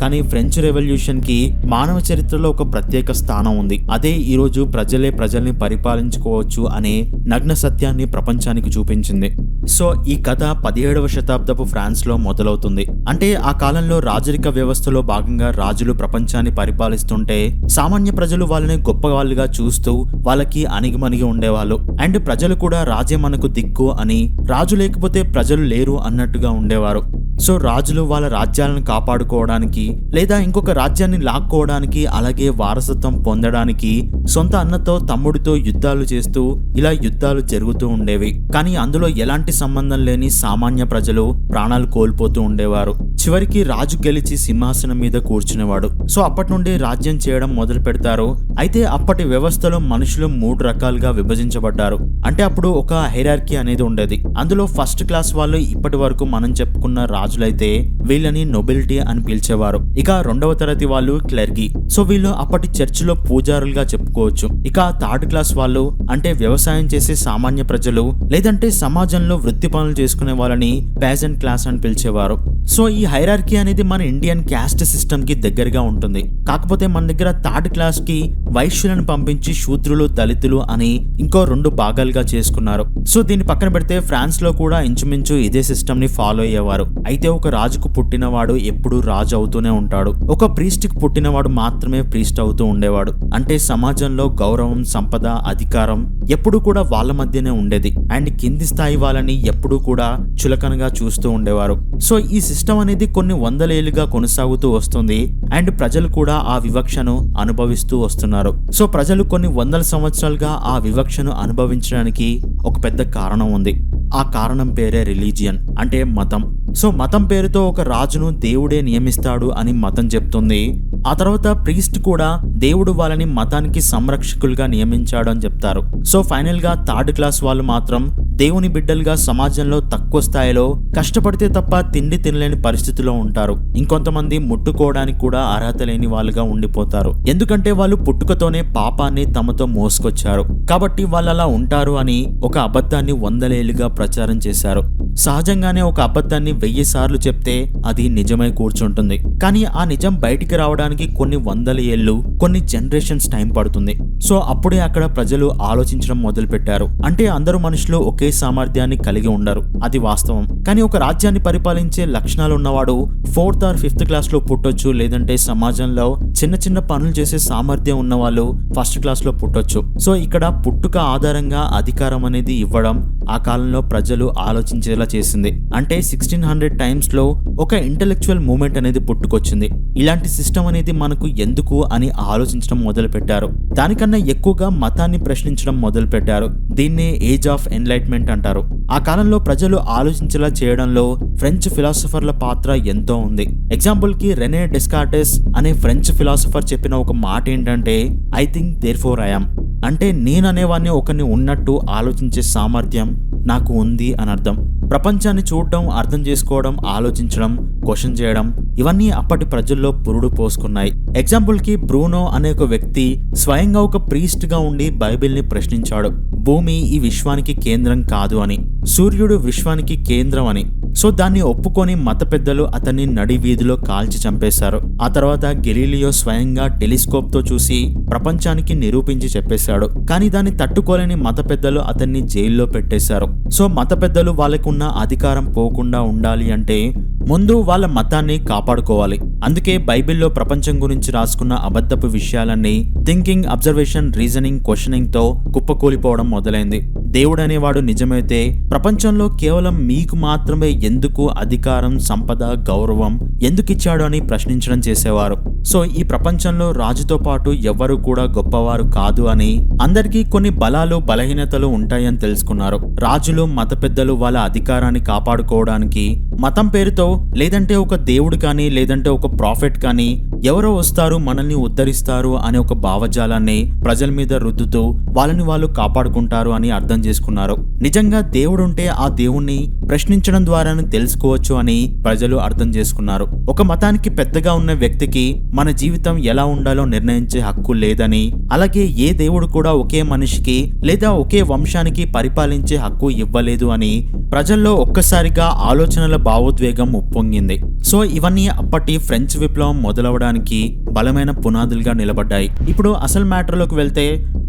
కానీ ఫ్రెంచ్ రెవల్యూషన్కి మానవ చరిత్రలో ఒక ప్రత్యేక స్థానం ఉంది. అదే ఈరోజు ప్రజలే ప్రజల్ని పరిపాలించుకోవచ్చు అనే నగ్న సత్యాన్ని ప్రపంచానికి చూపించింది. సో ఈ కథ పదిహేడవ శతాబ్దపు ఫ్రాన్స్లో మొదలవుతుంది. అంటే ఆ కాలంలో రాజరిక వ్యవస్థలో భాగంగా రాజులు ప్రపంచాన్ని పరిపాలిస్తుంటే సామాన్య ప్రజలు వాళ్ళని గొప్ప వాళ్ళుగా చూస్తూ వాళ్ళకి అణిగిమణిగి ఉండేవాళ్ళు. అండ్ ప్రజలు కూడా రాజే మనకు దిక్కు అని రాజు లేకపోతే ప్రజలు లేరు అన్నట్టుగా ఉండేవారు. సో రాజులు వాళ్ళ రాజ్యాలను కాపాడుకోవడానికి లేదా ఇంకొక రాజ్యాన్ని లాక్కోవడానికి అలాగే వారసత్వం పొందడానికి సొంత అన్నతో తమ్ముడితో యుద్ధాలు చేస్తూ ఇలా యుద్ధాలు జరుగుతూ ఉండేవి. కానీ అందులో ఎలాంటి సంబంధం లేని సామాన్య ప్రజలు ప్రాణాలు కోల్పోతూ ఉండేవారు. చివరికి రాజు గెలిచి సింహాసనం మీద కూర్చునేవాడు. సో అప్పటి నుండి రాజ్యం చేయడం మొదలు పెడతారు. అయితే అప్పటి వ్యవస్థలో మనుషులు మూడు రకాలుగా విభజించబడ్డారు. అంటే అప్పుడు ఒక హైరార్కీ అనేది ఉండేది. అందులో ఫస్ట్ క్లాస్ వాళ్ళు ఇప్పటి వరకు మనం చెప్పుకున్న రాజులైతే వీళ్ళని నొబిలిటీ అని పిలిచేవారు. ఇక రెండవ తరగతి వాళ్ళు క్లర్గి. సో వీళ్ళు అప్పటి చర్చిలో పూజారులుగా చెప్పుకోవచ్చు. ఇక థర్డ్ క్లాస్ వాళ్ళు అంటే వ్యవసాయం చేసే సామాన్య ప్రజలు లేదంటే సమాజంలో వృత్తి పనులు చేసుకునే వాళ్ళని పేజెంట్ క్లాస్ అని పిలిచేవారు. సో ఈ హైరార్కీ అనేది మన ఇండియన్ క్యాస్ట్ సిస్టమ్కి దగ్గరగా ఉంటుంది. కాకపోతే మన దగ్గర థర్డ్ క్లాస్కి వైశ్యులను పంపించి శూద్రులు దళితులు అని ఇంకో రెండు భాగాలుగా చేసుకున్నారు. సో దీన్ని పక్కన పెడితే ఫ్రాన్స్లో కూడా ఇంచుమించు ఇదే సిస్టమ్ని ఫాలో అయ్యేవారు. అయితే ఒక రాజుకు పుట్టినవాడు ఎప్పుడూ రాజు అవుతూనే ఉంటాడు. ఒక ప్రీస్ట్కి పుట్టినవాడు మాత్రమే ప్రీస్ట్ అవుతూ ఉండేవాడు. అంటే సమాజంలో గౌరవం సంపద అధికారం ఎప్పుడూ కూడా వాళ్ళ మధ్యనే ఉండేది. అండ్ కింది స్థాయి వాళ్ళని ఎప్పుడూ కూడా చులకనగా చూస్తూ ఉండేవారు. సో ఈ సిస్టమ్ అనేది కొన్ని వందలేళ్ళుగా కొనసాగుతూ వస్తుంది. అండ్ ప్రజలు కూడా ఆ వివక్షను అనుభవిస్తూ వస్తున్నారు. సో ప్రజలు కొన్ని వందల సంవత్సరాలుగా ఆ వివక్షను అనుభవించడానికి ఒక పెద్ద కారణం ఉంది. ఆ కారణం పేరే రిలీజియన్ అంటే మతం. సో మతం పేరుతో ఒక రాజును దేవుడే నియమిస్తాడు అని మతం చెప్తుంది. ఆ తర్వాత ప్రీస్ట్ కూడా దేవుడు వాళ్ళని మతానికి సంరక్షకులుగా నియమించాడు అని చెప్తారు. సో ఫైనల్గా థర్డ్ క్లాస్ వాళ్ళు మాత్రం దేవుని బిడ్డలుగా సమాజంలో తక్కువ స్థాయిలో కష్టపడితే తప్ప తిండి తినలేని పరిస్థితిలో ఉంటారు. ఇంకొంతమంది ముట్టుకోవడానికి కూడా అర్హత లేని వాళ్ళుగా ఉండిపోతారు. ఎందుకంటే వాళ్ళు పుట్టుకతోనే పాపాన్ని తమతో మోసుకొచ్చారు. కాబట్టి వాళ్ళు అలా ఉంటారు అని ఒక అబద్ధాన్ని వందలేళ్ళుగా ప్రచారం చేశారు. సహజంగానే ఒక అబద్ధాన్ని వెయ్యి సార్లు చెప్తే అది నిజమై కూర్చుంటుంది. కానీ ఆ నిజం బయటికి రావడానికి కొన్ని వందల ఏళ్ళు కొన్ని జనరేషన్స్ టైం పడుతుంది. సో అప్పుడే అక్కడ ప్రజలు ఆలోచించడం మొదలు పెట్టారు అంటే అందరూ మనుషులు ఒకే సామర్థ్యాన్ని కలిగి ఉండరు. అది వాస్తవం. కానీ ఒక రాజ్యాన్ని పరిపాలించే లక్షణాలు ఉన్నవాడు ఫోర్త్ ఆర్ ఫిఫ్త్ క్లాస్లో పుట్టొచ్చు లేదంటే సమాజంలో చిన్న చిన్న పనులు చేసే సామర్థ్యం ఉన్న వాళ్ళు ఫస్ట్ క్లాస్లో పుట్టొచ్చు. సో ఇక్కడ పుట్టుక ఆధారంగా అధికారం అనేది ఇవ్వడం ఆ కాలంలో ప్రజలు ఆలోచించేలా చేసింది. అంటే సిక్స్టీన్ హండ్రెడ్ టైమ్స్లో ఒక ఇంటలెక్చువల్ మూమెంట్ అనేది పుట్టుకొచ్చింది. ఇలాంటి సిస్టమ్ అనేది మనకు ఎందుకు అని ఆలోచించడం మొదలుపెట్టారు. దానికన్నా ఎక్కువగా మతాన్ని ప్రశ్నించడం మొదలుపెట్టారు. దీన్నే ఏజ్ ఆఫ్ ఎన్లైట్మెంట్ అంటారు. ఆ కాలంలో ప్రజలు ఆలోచించేలా చేయడంలో ఫ్రెంచ్ ఫిలాసఫర్ల పాత్ర ఎంతో ఉంది. ఎగ్జాంపుల్కి రెనే డెస్కార్టెస్ అనే ఫ్రెంచ్ ఫిలాసఫర్ చెప్పిన ఒక మాట ఏంటంటే I think therefore I am అంటే నేననేవాడిని ఒకరిని ఉన్నట్టు ఆలోచించే సామర్థ్యం నాకు ఉంది అని అర్థం ప్రపంచాన్ని చూడడం అర్థం చేసుకోవడం ఆలోచించడం క్వశ్చన్ చేయడం ఇవన్నీ అప్పటి ప్రజల్లో పురుడు పోసుకున్నాయి. ఎగ్జాంపుల్కి బ్రూనో అనే ఒక వ్యక్తి స్వయంగా ఒక ప్రీస్ట్గా ఉండి బైబిల్ని ప్రశ్నించాడు. భూమి ఈ విశ్వానికి కేంద్రం కాదు అని. సూర్యుడు విశ్వానికి కేంద్రం అని. సో దాన్ని ఒప్పుకొని మత పెద్దలు అతన్ని నడి వీధిలో కాల్చి చంపేశారు. ఆ తర్వాత గెలీలియో స్వయంగా టెలిస్కోప్తో చూసి ప్రపంచానికి నిరూపించి చెప్పేశాడు. కానీ దాన్ని తట్టుకోలేని మత పెద్దలు అతన్ని జైల్లో పెట్టేశారు. సో మత పెద్దలు వాళ్ళకున్న అధికారం పోకుండా ఉండాలి అంటే ముందు వాళ్ళ మతాన్ని కాపాడుకోవాలి. అందుకే బైబిల్లో ప్రపంచం గురించి రాసుకున్న అబద్ధపు విషయాలన్నీ థింకింగ్ అబ్జర్వేషన్ రీజనింగ్ క్వశ్చనింగ్తో కుప్పకూలిపోవడం మొదలైంది. దేవుడు అనేవాడు నిజమైతే ప్రపంచంలో కేవలం మీకు మాత్రమే ఎందుకు అధికారం సంపద గౌరవం ఎందుకు ఇచ్చాడు అని ప్రశ్నించడం చేసేవారు. సో ఈ ప్రపంచంలో రాజుతో పాటు ఎవ్వరు కూడా గొప్పవారు కాదు అని అందరికీ కొన్ని బలాలు బలహీనతలు ఉంటాయని తెలుసుకున్నారు. రాజులు మత పెద్దలు వాళ్ళ అధికారాన్ని కాపాడుకోవడానికి మతం పేరుతో లేదంటే ఒక దేవుడు కానీ లేదంటే ఒక ప్రాఫిట్ కానీ ఎవరో వస్తారు మనల్ని ఉద్ధరిస్తారు అనే ఒక భావజాలాన్ని ప్రజల మీద రుద్దుతూ వాళ్ళని వాళ్ళు కాపాడుకుంటారు అని అర్థం చేసుకున్నారు. నిజంగా దేవుడుంటే ఆ దేవుణ్ణి ప్రశ్నించడం ద్వారానే తెలుసుకోవచ్చు అని ప్రజలు అర్థం చేసుకున్నారు. ఒక మతానికి పెద్దగా ఉన్న వ్యక్తికి మన జీవితం ఎలా ఉండాలో నిర్ణయించే హక్కు లేదని అలాగే ఏ దేవుడు కూడా ఒకే మనిషికి లేదా ఒకే వంశానికి పరిపాలించే హక్కు ఇవ్వలేదు అని ప్రజల్లో ఒక్కసారిగా ఆలోచనల భావోద్వేగం ఉప్పొంగింది. సో ఇవన్నీ అప్పటి ఫ్రెంచ్ విప్లవం మొదలవడం మొదలవడానికి బలమైన పునాదులుగా నిలబడ్డాయి. ఇప్పుడు అసలు మ్యాటర్లోకి వెళ్తే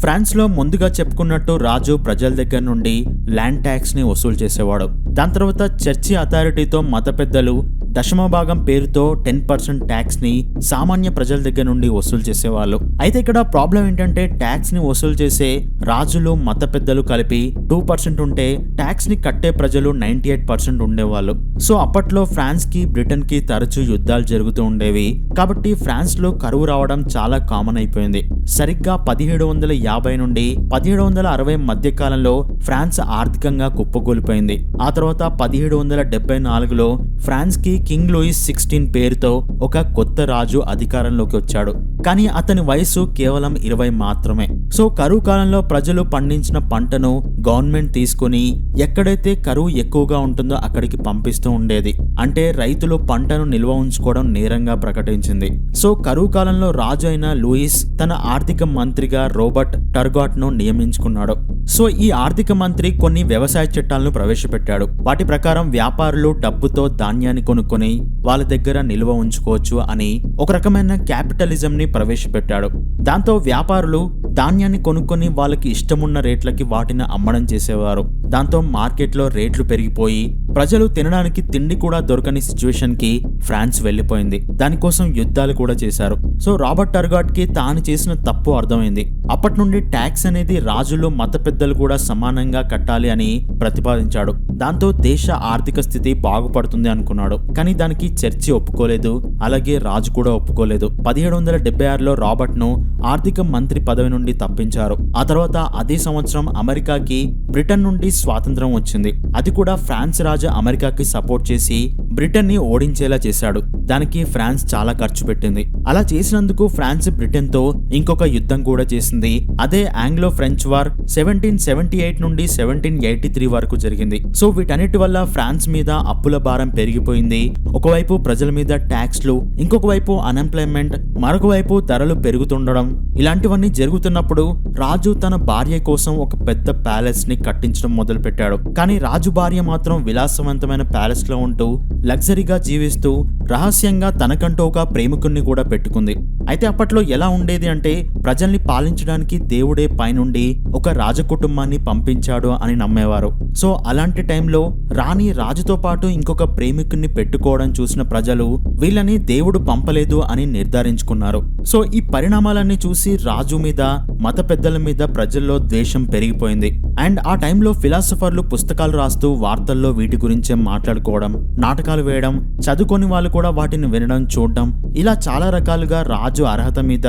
ఫ్రాన్స్లో ముందుగా చెప్పుకున్నట్టు రాజు ప్రజల దగ్గర నుండి ల్యాండ్ ట్యాక్స్ని వసూలు చేసేవాడు. దాని తర్వాత చర్చి అథారిటీతో మత పెద్దలు దశమ భాగం పేరుతో టెన్ పర్సెంట్ ట్యాక్స్ని సామాన్య ప్రజల దగ్గర నుండి వసూలు చేసేవాళ్ళు. అయితే ఇక్కడ ప్రాబ్లం ఏంటంటే ట్యాక్స్ని వసూలు చేసే రాజులు మత పెద్దలు కలిపి టూ పర్సెంట్ ఉంటే ట్యాక్స్ని కట్టే ప్రజలు నైన్టీ ఎయిట్ పర్సెంట్ ఉండేవాళ్ళు. సో అప్పట్లో ఫ్రాన్స్కి బ్రిటన్కి తరచూ యుద్ధాలు జరుగుతూ ఉండేవి. కాబట్టి ఫ్రాన్స్లో కరువు రావడం చాలా కామన్ అయిపోయింది. సరిగ్గా పదిహేడు వందల యాభై నుండి పదిహేడు వందల అరవై మధ్య కాలంలో ఫ్రాన్స్ ఆర్థికంగా కుప్పకూలిపోయింది. ఆ తర్వాత పదిహేడు వందల డెబ్బై నాలుగులో ఫ్రాన్స్కి కింగ్ లూయిస్ సిక్స్టీన్ పేరుతో ఒక కొత్త రాజు అధికారంలోకి వచ్చాడు. కానీ అతని వయసు కేవలం ఇరవై మాత్రమే. సో కరువు కాలంలో ప్రజలు పండించిన పంటను గవర్నమెంట్ తీసుకుని ఎక్కడైతే కరువు ఎక్కువగా ఉంటుందో అక్కడికి పంపిస్తూ ఉండేది. అంటే రైతులు పంటను నిల్వ ఉంచుకోవడం నేరంగా ప్రకటించింది. సో కరువు కాలంలో రాజు అయిన లూయిస్ తన ఆర్థిక మంత్రిగా రోబర్ట్ టర్గాట్ను నియమించుకున్నాడు. సో ఈ ఆర్థిక మంత్రి కొన్ని వ్యవసాయ చట్టాలను ప్రవేశపెట్టాడు. వాటి ప్రకారం వ్యాపారులు డబ్బుతో ధాన్యాన్ని కొనుక్కొని వాళ్ళ దగ్గర నిల్వ ఉంచుకోవచ్చు అని ఒక రకమైన క్యాపిటలిజం ని ప్రవేశపెట్టాడు. దాంతో వ్యాపారులు ధాన్యాన్ని కొనుక్కొని వాళ్ళకి ఇష్టమున్న రేట్లకి వాటిని అమ్మడం చేసేవారు. దాంతో మార్కెట్లో రేట్లు పెరిగిపోయి ప్రజలు తినడానికి తిండి కూడా దొరకని సిచ్యువేషన్కి ఫ్రాన్స్ వెళ్ళిపోయింది. దానికోసం యుద్ధాలు కూడా చేశారు. సో రాబర్ట్ టర్గాట్కి తాను చేసిన తప్పు అర్థమైంది. అప్పటి నుండి ట్యాక్స్ అనేది రాజులు మత పెద్దలు కూడా సమానంగా కట్టాలి అని ప్రతిపాదించాడు. దాంతో దేశ ఆర్థిక స్థితి బాగుపడుతుంది అనుకున్నాడు. కానీ దానికి చర్చి ఒప్పుకోలేదు. అలాగే రాజు కూడా ఒప్పుకోలేదు. పదిహేడు వందల డెబ్బై ఆరులో రాబర్ట్ను ఆర్థిక మంత్రి పదవి నుండి తప్పించారు. ఆ తర్వాత అదే సంవత్సరం అమెరికాకి బ్రిటన్ నుండి స్వాతంత్రం వచ్చింది. అది కూడా ఫ్రాన్స్ రాజు అమెరికాకి సపోర్ట్ చేసి బ్రిటన్ని ఓడించేలా చేశాడు. దానికి ఫ్రాన్స్ చాలా ఖర్చు పెట్టింది. అలా చేసినందుకు ఫ్రాన్స్ బ్రిటన్తో ఇంకొక యుద్ధం కూడా చేసింది. అదే Anglo French war seventeen seventy eight నుండి సెవెంటీన్ ఎయిటీ త్రీ వరకు జరిగింది. సో వీటన్నిటి వల్ల ఫ్రాన్స్ మీద అప్పుల భారం పెరిగిపోయింది. ఒకవైపు ప్రజల మీద ట్యాక్స్లు ఇంకొక వైపు అన్ఎంప్లాయ్మెంట్ మరొక వైపు ధరలు పెరుగుతుండడం. ఇలాంటివన్నీ జరుగుతున్నప్పుడు రాజు తన భార్య కోసం ఒక పెద్ద ప్యాలెస్ని కట్టించడం మొదలు పెట్టాడు కానీ రాజు భార్య మాత్రం విలాసవంతమైన ప్యాలెస్లో ఉంటూ లగ్జరీగా జీవిస్తూ రహస్యంగా తనకంటూ ఒక ప్రేమికుణ్ణి కూడా పెట్టుకుంది. అయితే అప్పట్లో ఎలా ఉండేది అంటే ప్రజల్ని పాలించడానికి దేవుడే పైనుండి ఒక రాజకుటుంబాన్ని పంపించాడు అని నమ్మేవారు. సో అలాంటి టైంలో రాణి రాజుతో పాటు ఇంకొక ప్రేమికుణ్ణి పెట్టుకోవడం చూసిన ప్రజలు వీళ్ళని దేవుడు పంపలేదు అని నిర్ధారించుకున్నారు. సో ఈ పరిణామాలన్నీ చూసి రాజు మీద మత పెద్దల మీద ప్రజల్లో ద్వేషం పెరిగిపోయింది. అండ్ ఆ టైంలో ఫిలాసఫర్లు పుస్తకాలు రాస్తూ వార్తల్లో వీటి గురించే మాట్లాడుకోవడం నాటకాలు వేయడం చదువుకొని వాళ్ళు కూడా వాటిని వినడం చూడడం. ఇలా చాలా రకాలుగా రాజు అర్హత మీద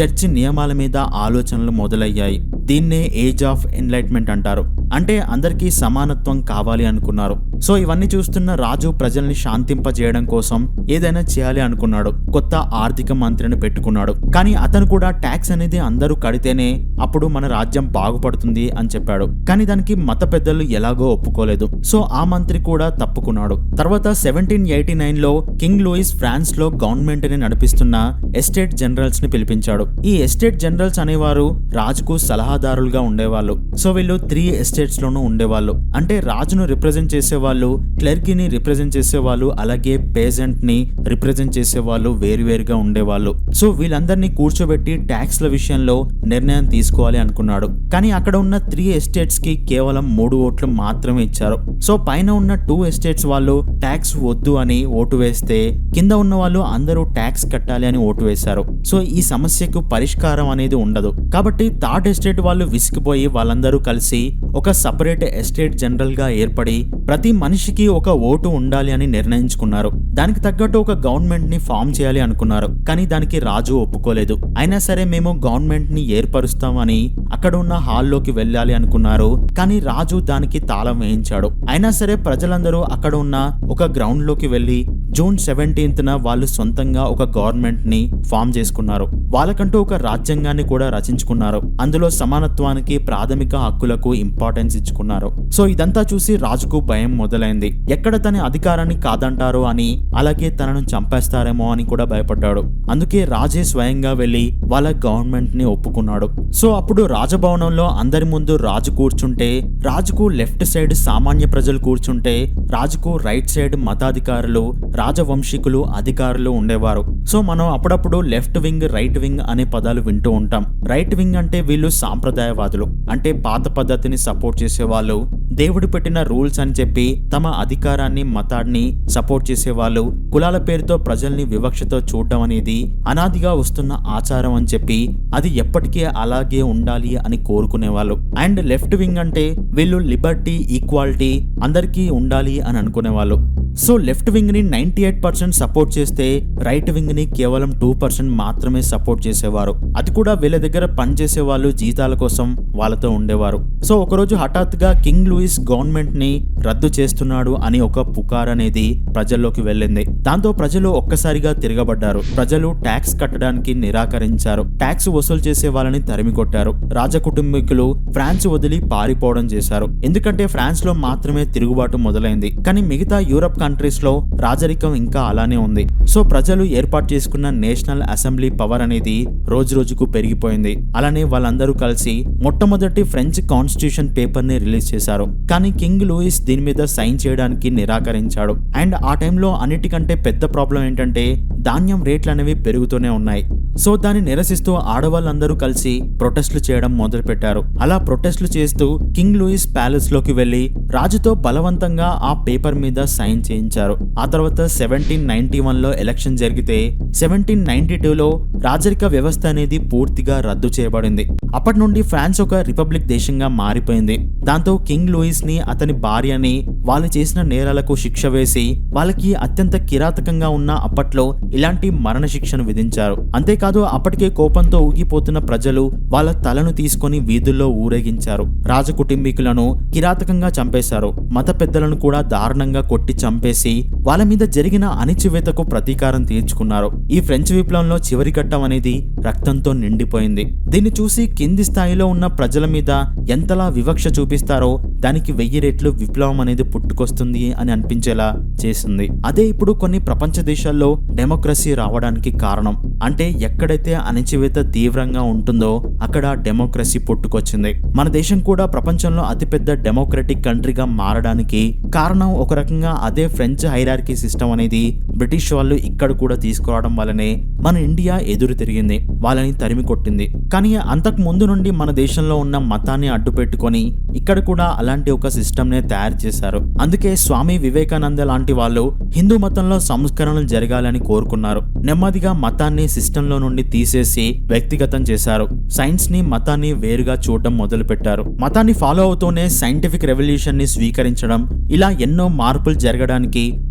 చర్చి నియమాల మీద ఆలోచనలు మొదలయ్యాయి. దీన్నే ఏజ్ ఆఫ్ ఎన్లైట్మెంట్ అంటారు. అంటే అందరికీ సమానత్వం కావాలి అనుకున్నారు. సో ఇవన్నీ చూస్తున్న రాజు ప్రజల్ని శాంతింపజేయడం కోసం ఏదైనా చేయాలి అనుకున్నాడు. కొత్త ఆర్థిక మంత్రిని పెట్టుకున్నాడు. కానీ అతను కూడా ట్యాక్స్ అనేది అందరూ కడితేనే అప్పుడు మన రాజ్యం బాగుపడుతుంది అని చెప్పాడు. కానీ దానికి మత పెద్దలు ఎలాగో ఒప్పుకోలేదు. సో ఆ మంత్రి కూడా తప్పుకున్నాడు. తర్వాత సెవెంటీన్ ఎయిటీ నైన్లో కింగ్ లూయిస్ ఫ్రాన్స్లో గవర్నమెంట్ని నడిపిస్తున్న ఎస్టేట్ జనరల్స్ని పిలిపించాడు. ఈ ఎస్టేట్ జనరల్స్ అనేవారు రాజుకు సలహాదారులుగా ఉండేవాళ్ళు. సో వీళ్ళు త్రీ ఎస్టేట్స్ లోనూ ఉండేవాళ్ళు. అంటే రాజును రిప్రజెంట్ చేసేవాళ్ళు క్లర్కీని రిప్రజెంట్ చేసేవాళ్ళు అలాగే పేజెంట్ని రిప్రజెంట్ చేసేవాళ్ళు వేరువేరుగా ఉండేవాళ్ళు. సో వీళ్ళందరినీ కూర్చోబెట్టి ట్యాక్స్ల విషయంలో నిర్ణయం తీసుకోవాలి అనుకున్నాడు. కానీ అక్కడ ఉన్న త్రీ ఎస్టేట్స్కి కేవలం మూడు ఓట్లు మాత్రమే ఇచ్చారు. సో పైన ఉన్న టూ ఎస్టేట్స్ వాళ్ళు ట్యాక్స్ వద్దు అని ఓటు వేస్తే కింద ఉన్న వాళ్ళు అందరూ ట్యాక్స్ కట్టాలి అని ఓటు వేశారు. సో ఈ సమస్యకు పరిష్కారం అనేది ఉండదు. కాబట్టి థర్డ్ ఎస్టేట్ వాళ్ళు విసిగిపోయి వాళ్ళందరూ కలిసి ఒక సపరేట్ ఎస్టేట్ జనరల్గా ఏర్పడి ప్రతి మనిషికి ఒక ఓటు ఉండాలి అని నిర్ణయించుకున్నారు. దానికి తగ్గట్టు ఒక గవర్నమెంట్ని ఫామ్ చేయాలి అనుకున్నారు. కానీ దానికి రాజు ఒప్పుకోలేదు. అయినా సరే మేము గవర్నమెంట్ని ఏర్పరుస్తామని అక్కడ ఉన్న హాల్లోకి వెళ్ళాలి అనుకున్నారు. కానీ రాజు దానికి తాళం వేయించాడు. అయినా సరే ప్రజలందరూ అక్కడ ఉన్న ఒక గ్రౌండ్లోకి వెళ్ళి జూన్ సెవెంటీన్త్న వాళ్ళు సొంతంగా ఒక గవర్నమెంట్ని ఫామ్ చేసుకున్నారు. వాళ్ళకంటూ ఒక రాజ్యాంగాన్ని కూడా రచించుకున్నారు. అందులో సమానత్వానికి ప్రాథమిక హక్కులకు ఇంపార్టెన్స్ ఇచ్చుకున్నారు. సో ఇదంతా చూసి రాజుకు భయం మొదలైంది. ఎక్కడ తన అధికారాన్ని కాదంటారో అని అలాగే తనను చంపేస్తారేమో అని కూడా భయపడ్డాడు. అందుకే రాజే స్వయంగా వెళ్ళి వాళ్ళ గవర్నమెంట్ని ఒప్పుకున్నాడు. సో అప్పుడు రాజభవనంలో అందరి ముందు రాజు కూర్చుంటే రాజుకు లెఫ్ట్ సైడ్ సామాన్య ప్రజలు కూర్చుంటే రాజుకు రైట్ సైడ్ మతాధికారులు రాజవంశీకులు అధికారులు ఉండేవారు. సో మనం అప్పుడప్పుడు లెఫ్ట్ వింగ్ రైట్ వింగ్ అనే పదాలు వింటూ ఉంటాం. రైట్ వింగ్ అంటే వీళ్ళు సాంప్రదాయవాదులు. అంటే పాత పద్ధతిని సపోర్ట్ చేసేవాళ్ళు. దేవుడు పెట్టిన రూల్స్ అని చెప్పి తమ అధికారాన్ని మతాన్ని సపోర్ట్ చేసేవాళ్ళు. కులాల పేరుతో ప్రజల్ని వివక్షతో చూడటం అనేది అనాదిగా వస్తున్న ఆచారం అని చెప్పి అది ఎప్పటికీ అలాగే ఉండాలి అని కోరుకునేవాళ్ళు. అండ్ లెఫ్ట్ వింగ్ అంటే వీళ్ళు లిబర్టీ ఈక్వాలిటీ అందరికీ ఉండాలి అని అనుకునేవాళ్ళు. సో లెఫ్ట్ వింగ్ని నైన్టీ ఎయిట్ పర్సెంట్ సపోర్ట్ చేస్తే రైట్ వింగ్ని కేవలం టూ పర్సెంట్ మాత్రమే సపోర్ట్ చేసేవారు. అది కూడా వీళ్ళ దగ్గర పనిచేసే వాళ్ళు జీతాల కోసం వాళ్ళతో ఉండేవారు. సో ఒకరోజు హఠాత్తుగా కింగ్ లూయిస్ గవర్నమెంట్ని రద్దు చేస్తున్నాడు అని ఒక పుకార్ అనేది ప్రజల్లోకి వెళ్ళింది. దాంతో ప్రజలు ఒక్కసారిగా తిరగబడ్డారు. ప్రజలు ట్యాక్స్ కట్టడానికి నిరాకరించారు. ట్యాక్స్ వసూలు చేసే వాళ్ళని తరిమి కొట్టారు. రాజ కుటుంబీకులు ఫ్రాన్స్ వదిలి పారిపోవడం చేశారు. ఎందుకంటే ఫ్రాన్స్లో మాత్రమే తిరుగుబాటు మొదలైంది. కానీ మిగతా యూరప్ కంట్రీస్లో రాజరికం ఇంకా అలానే ఉంది. సో ప్రజలు ఏర్పాటు చేసుకున్న నేషనల్ అసెంబ్లీ పవర్ అనేది రోజు రోజుకు పెరిగిపోయింది. అలానే వాళ్ళందరూ కలిసి మొట్టమొదటి ఫ్రెంచ్ కాన్స్టిట్యూషన్ పేపర్ని రిలీజ్ చేశారు. కానీ కింగ్ లూయిస్ దీని మీద సైన్ చేయడానికి నిరాకరించాడు. అండ్ ఆ టైంలో అన్నిటికంటే పెద్ద ప్రాబ్లం ఏంటంటే ధాన్యం రేట్లు అనేవి పెరుగుతూనే ఉన్నాయి. సో దాన్ని నిరసిస్తూ ఆడవాళ్ళందరూ కలిసి ప్రొటెస్ట్లు చేయడం మొదలుపెట్టారు. అలా ప్రొటెస్ట్లు చేస్తూ కింగ్ లూయిస్ ప్యాలెస్లోకి వెళ్ళి రాజుతో బలవంతంగా ఆ పేపర్ మీద సైన్ చేయించారు. ఆ తర్వాత సెవెంటీన్ నైన్టీ వన్లో ఎలక్షన్ జరిగితే సెవెంటీన్ నైన్టీ టూలో రాజరిక వ్యవస్థ అనేది పూర్తిగా రద్దు చేయబడింది. అప్పటి నుండి ఫ్రాన్స్ ఒక రిపబ్లిక్ దేశంగా మారిపోయింది. దాంతో కింగ్ లూయిస్ని అతని భార్యని వాళ్ళు చేసిన నేరాలకు శిక్ష వేసి వాళ్ళకి అత్యంత కిరాతకంగా ఉన్న అప్పట్లో ఇలాంటి మరణ శిక్షను విధించారు. అంతేకాదు అప్పటికే కోపంతో ఊగిపోతున్న ప్రజలు వాళ్ళ తలను తీసుకొని వీధుల్లో ఊరేగించారు. రాజ కుటుంబీకులను కిరాతకంగా చంపేశారు. మత పెద్దలను కూడా దారుణంగా కొట్టి చంపేసి వాళ్ళ మీద జరిగిన అణిచివేతకు ప్రతీకారం తీర్చుకున్నారు. ఈ ఫ్రెంచ్ విప్లవంలో చివరి ఘట్టం అనేది రక్తంతో నిండిపోయింది. దీన్ని చూసి కింది స్థాయిలో ఉన్న ప్రజల మీద ఎంతలా వివక్ష చూపిస్తారో దానికి వెయ్యి రెట్లు విప్లవం అనేది పుట్టుకొస్తుంది అని అనిపించేలా చేసింది. అదే ఇప్పుడు కొన్ని ప్రపంచ దేశాల్లో డెమోక్రసీ రావడానికి కారణం. అంటే ఎక్కడైతే అణచివేత తీవ్రంగా ఉంటుందో అక్కడ డెమోక్రసీ పుట్టుకొచ్చింది. మన దేశం కూడా ప్రపంచంలో అతిపెద్ద డెమోక్రటిక్ కంట్రీగా మారడానికి కారణం ఒక రకంగా అదే ఫ్రెంచ్ హైరార్కీ సిస్టమ్ అనేది బ్రిటిష్ వాళ్ళు ఇక్కడ కూడా తీసుకురావడం వల్లనే మన ఇండియా ఎదురు తిరిగింది వాళ్ళని తరిమి కొట్టింది. కానీ అంతకు ముందు నుండి మన దేశంలో ఉన్న మతాన్ని అడ్డు పెట్టుకొని ఇక్కడ కూడా అలాంటి ఒక సిస్టమ్నే తయారు చేశారు. అందుకే స్వామి వివేకానంద లాంటి వాళ్ళు హిందూ మతంలో సంస్కరణలు జరగాలని కోరుకున్నారు. నెమ్మదిగా మతాన్ని సిస్టంలో నుండి తీసేసి వ్యక్తిగతం చేశారు. సైన్స్ని మతాన్ని వేరుగా చూడడం మొదలు పెట్టారు మతాన్ని ఫాలో అవుతూనే సైంటిఫిక్ రెవల్యూషన్ని స్వీకరించడం ఇలా ఎన్నో మార్పులు జరగడానికి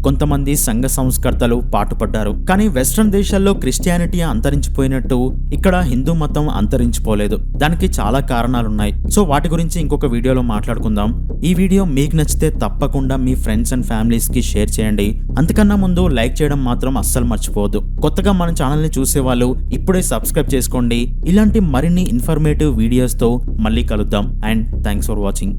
కొంతమంది సంఘ సంస్కర్తలు పాటుపడ్డారు. కానీ వెస్ట్రన్ దేశాల్లో క్రిస్టియానిటీ అంతరించిపోయినట్టు ఇక్కడ హిందూ మతం అంతరించిపోలేదు. దానికి చాలా కారణాలున్నాయి. సో వాటి గురించి ఇంకొక వీడియోలో మాట్లాడుకుందాం. ఈ వీడియో మీకు నచ్చితే తప్పకుండా మీ ఫ్రెండ్స్ అండ్ ఫ్యామిలీస్కి షేర్ చేయండి. అంతకన్నా ముందు లైక్ చేయడం మాత్రం అస్సలు మర్చిపోవద్దు. కొత్తగా మన ఛానల్ని చూసేవాళ్ళు ఇప్పుడే సబ్స్క్రైబ్ చేసుకోండి. ఇలాంటి మరిన్ని ఇన్ఫర్మేటివ్ వీడియోస్తో మళ్ళీ కలుద్దాం. And thanks for watching.